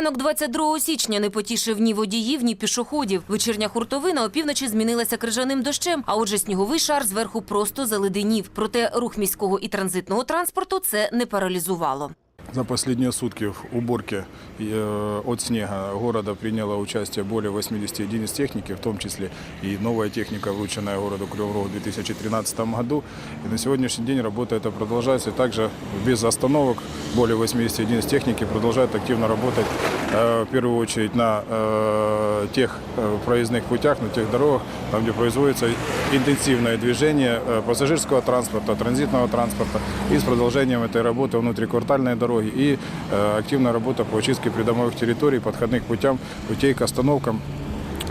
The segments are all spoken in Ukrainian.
Ранок 22 січня не потішив ні водіїв, ні пішоходів. Вечірня хуртовина опівночі змінилася крижаним дощем, а отже, сніговий шар зверху просто заледенів. Проте рух міського і транзитного транспорту це не паралізувало. За последние сутки в уборке э, от снега города приняло участие более 80 единиц техники, в том числе и новая техника, врученная городу Кривого Рогу в 2013 году. И на сегодняшний день работа эта продолжается. И также без остановок более 80 единиц техники продолжают активно работать, э, в первую очередь на э, тех э, проездных путях, на тех дорогах, там, где производится интенсивное движение э, пассажирского транспорта, транзитного транспорта и с продолжением этой работы внутриквартальной дороги и э, активная работа по очистке придомовых территорий, подходных путям, путей к остановкам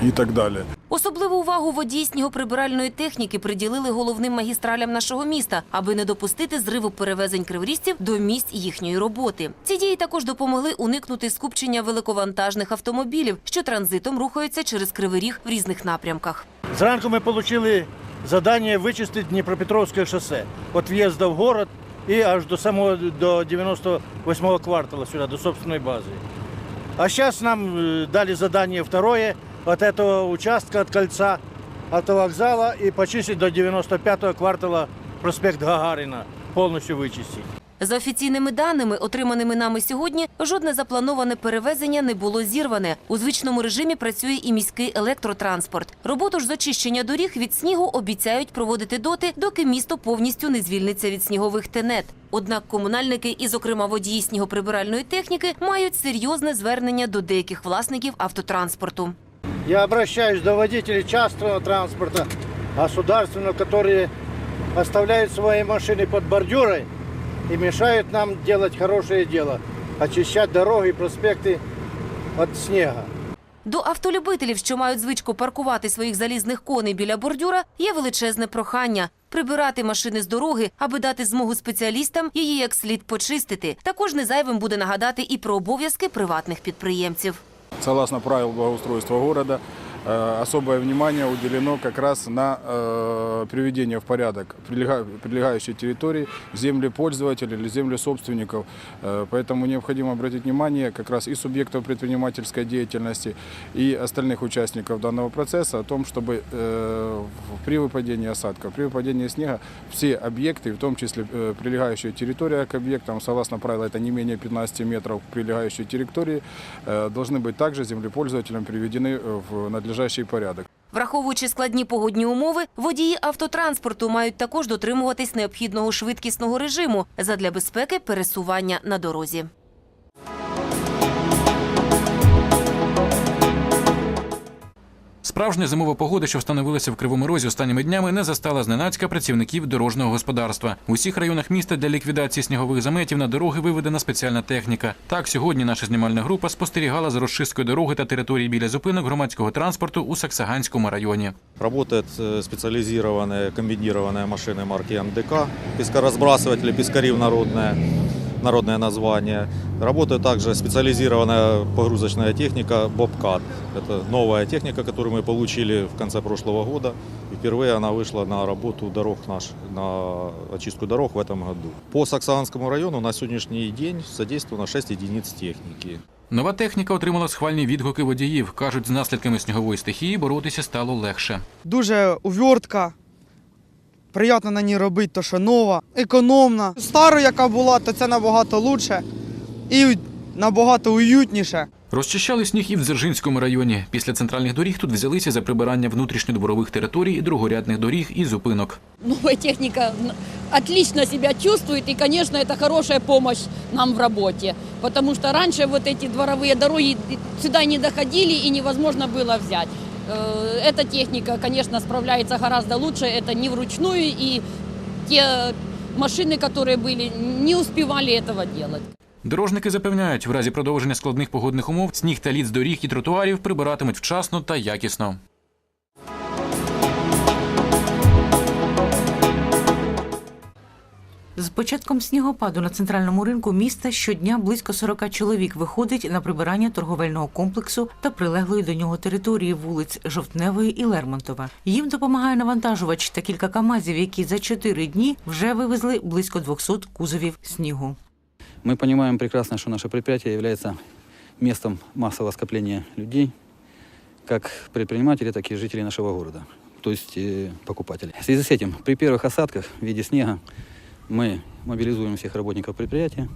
и так далее. Особливу увагу водії снігоприбиральної техніки приділили головним магістралям нашого міста, аби не допустити зриву перевезень криворізців до місць їхньої роботи. Ці дії також допомогли уникнути скупчення великовантажних автомобілів, що транзитом рухаються через кривий ріг в різних напрямках. Зранку ми отримали завдання вичистити Дніпропетровське шосе від в'їзду в город і аж до самого до 98-го квартала сюди, до собственної бази. А зараз нам е, дали задание второе от этого участка, от кольца автовокзала і почистить до 95-го квартала проспект Гагарина, повністю вичистити. За офіційними даними, отриманими нами сьогодні, жодне заплановане перевезення не було зірване. У звичному режимі працює і міський електротранспорт. Роботу ж з очищення доріг від снігу обіцяють проводити доти, доки місто повністю не звільниться від снігових тенет. Однак комунальники і, зокрема, водії снігоприбиральної техніки мають серйозне звернення до деяких власників автотранспорту. Я обращаюсь до водителей частного транспорта, государственного, которые оставляют свои машины под бордюрой и мешают нам делать хорошее дело, очищать дороги и проспекты от снега. До автолюбителів, що мають звичку паркувати своїх залізних коней біля бордюра, є величезне прохання прибирати машини з дороги, аби дати змогу спеціалістам її як слід почистити. Також не зайвим буде нагадати і про обов'язки приватних підприємців. Согласно правил благоустройства города, особое внимание уделено как раз на э, приведение в порядок прилега- прилегающей территории землепользователей или землесобственников. Э, Поэтому необходимо обратить внимание как раз и субъектов предпринимательской деятельности, и остальных участников данного процесса о том, чтобы э, при выпадении осадков, при выпадении снега все объекты, в том числе э, прилегающая территория к объектам, согласно правилу, это не менее 15 метров прилегающей территории, э, должны быть также землепользователям приведены э, в надлежащий порядок. Враховуючи складні погодні умови, водії автотранспорту мають також дотримуватись необхідного швидкісного режиму задля безпеки пересування на дорозі. Справжня зимова погода, що встановилася в Кривому Розі останніми днями, не застала зненацька працівників дорожнього господарства. У усіх районах міста для ліквідації снігових заметів на дороги виведена спеціальна техніка. Так, сьогодні наша знімальна група спостерігала за розчисткою дороги та території біля зупинок громадського транспорту у Саксаганському районі. Работает э, специализированные комбинированные машины марки МДК, пескоразбрасыватели, пескарив народное, народное название. Работает также специализированная погрузочная техника Бобкат. Это новая техника, которую мы получили в конце прошлого года. И впервые она вышла на работу дорог наш, на очистку дорог в этом году. По Саксаганскому району на сегодняшний день задействовано 6 единиц техники. Нова техніка отримала схвальні відгуки водіїв. кажуть, з наслідками снігової стихії боротися стало легше. дуже увертка. Приємно на ній робити, то що нова, економна. Стару, яка була, то це набагато лучше і набагато уютніше. Розчищали сніг і в Дзержинському районі. Після центральних доріг тут взялися за прибирання внутрішньодворових територій, другорядних доріг і зупинок. новая техника н- отлично себя чувствует, и, конечно, это хорошая помощь нам в работе, потому что раньше вот эти дворовые дороги сюда не доходили и невозможно было взять. Э, Эта техника, конечно, справляется гораздо лучше, это не вручную, и те машины, которые были, не успевали этого делать. Дорожники запевняють, в разі продовження складних погодних умов сніг та лід з доріг і тротуарів прибиратимуть вчасно та якісно. З початком снігопаду на центральному ринку міста щодня близько 40 чоловік виходить на прибирання торговельного комплексу та прилеглої до нього території вулиць Жовтневої і Лермонтова. Їм допомагає навантажувач та кілька камазів, які за 4 дні вже вивезли близько 200 кузовів снігу. Мы понимаем прекрасно, что наше предприятие является местом массового скопления людей, как предпринимателей, так и жителей нашего города, то есть э, покупателей. В связи с этим, при первых осадках в виде снега мы мобилизуем всех работников предприятия,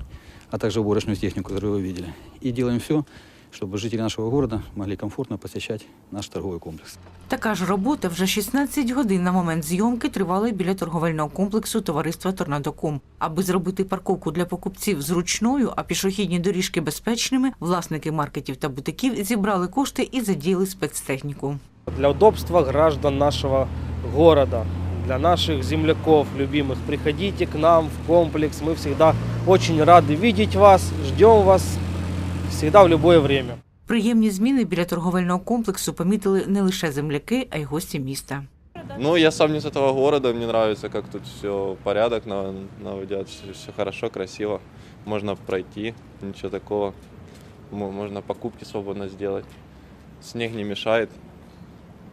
а также уборочную технику, которую вы видели, и делаем все, чтобы жители нашего города могли комфортно посещать наш торговый комплекс. Така ж робота вже 16 годин на момент зйомки тривала й біля торговельного комплексу товариства Торнадоком. Аби зробити парковку для покупців зручною, а пішохідні доріжки безпечними, власники маркетів та бутиків зібрали кошти і задіяли спецтехніку. для удобства граждан нашего города, для наших земляков любимых. Приходите к нам в комплекс, мы всегда очень рады видеть вас, ждем вас всегда в любое время. Приємні зміни біля торговельного комплексу помітили не лише земляки, а й гості міста. Ну, я сам не с этого города, мне нравится, как тут все порядок нав- наводят, все хорошо, красиво. Можно пройти, ничего такого. Мо- Можно покупки свободно сделать. Снег не мешает.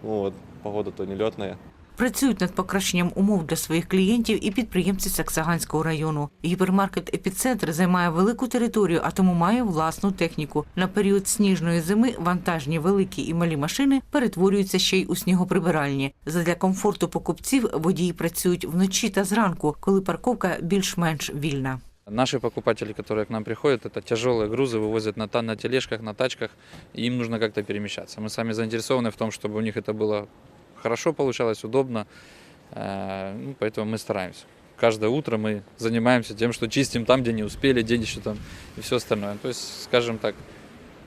Ну вот, погода-то не летная. Працюють над покращенням умов для своїх клієнтів і підприємці Саксаганського району. Гіпермаркет Епіцентр займає велику територію, а тому має власну техніку. На період сніжної зими вантажні великі і малі машини перетворюються ще й у снігоприбиральні. Задля комфорту покупців водії працюють вночі та зранку, коли парковка більш-менш вільна. Наши покупатели, которые к нам приходят, это тяжелые грузы вывозят на, та- на тележках, на тачках, и им нужно как-то перемещаться. Мы сами заинтересованы в том, чтобы у них это было хорошо получалось, удобно, Э, ну, поэтому мы стараемся. Каждое утро мы занимаемся тем, что чистим там, где не успели, где еще там и все остальное. То есть, скажем так,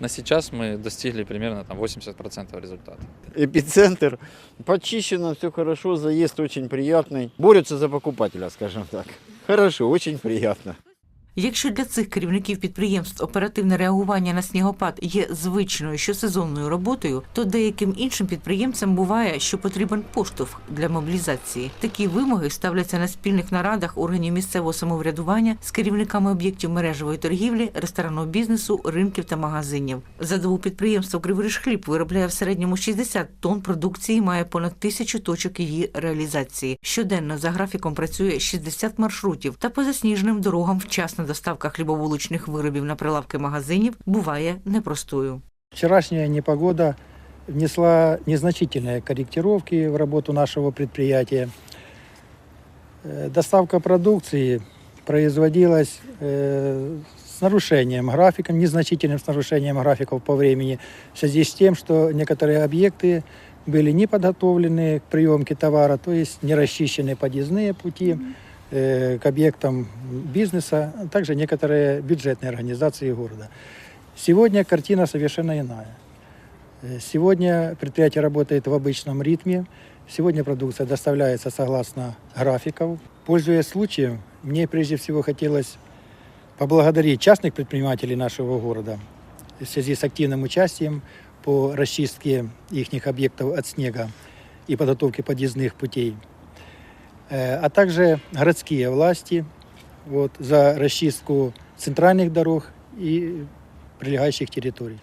на сейчас мы достигли примерно там 80% результата. эпицентр. Почищено, все хорошо, заезд очень приятный. Борются за покупателя, скажем так. Хорошо, очень приятно. Якщо для цих керівників підприємств оперативне реагування на снігопад є звичною щосезонною роботою, то деяким іншим підприємцям буває, що потрібен поштовх для мобілізації. Такі вимоги ставляться на спільних нарадах органів місцевого самоврядування з керівниками об'єктів мережевої торгівлі, ресторанного бізнесу, ринків та магазинів. За добу підприємство «Криворіжхліб» виробляє в середньому 60 тонн продукції, має понад тисячу точок її реалізації. Щоденно за графіком працює 60 маршрутів, та по засніженим дорогам вчасна доставка хлібобулочних виробів на прилавки магазинів буває непростою. Вчерашняя непогода внесла незначительные корректировки в работу нашего предприятия. Э, Доставка продукции производилась э, с нарушением графика, незначительным с нарушением графиков по времени, в связи с тем, что некоторые объекты были не подготовлены к приемке товара, то есть не расчищены подъездные пути э, К объектам бизнеса, а также некоторые бюджетные организации города. Сегодня картина совершенно иная. Э, Сегодня предприятие работает в обычном ритме. Сегодня продукция доставляется согласно графиков. Пользуясь случаем, мне прежде всего хотелось поблагодарить частных предпринимателей нашего города в связи с активным участием по расчистке их объектов от снега и подготовке подъездных путей, Э, а также городские власти вот, за расчистку центральных дорог и прилегающих территорий.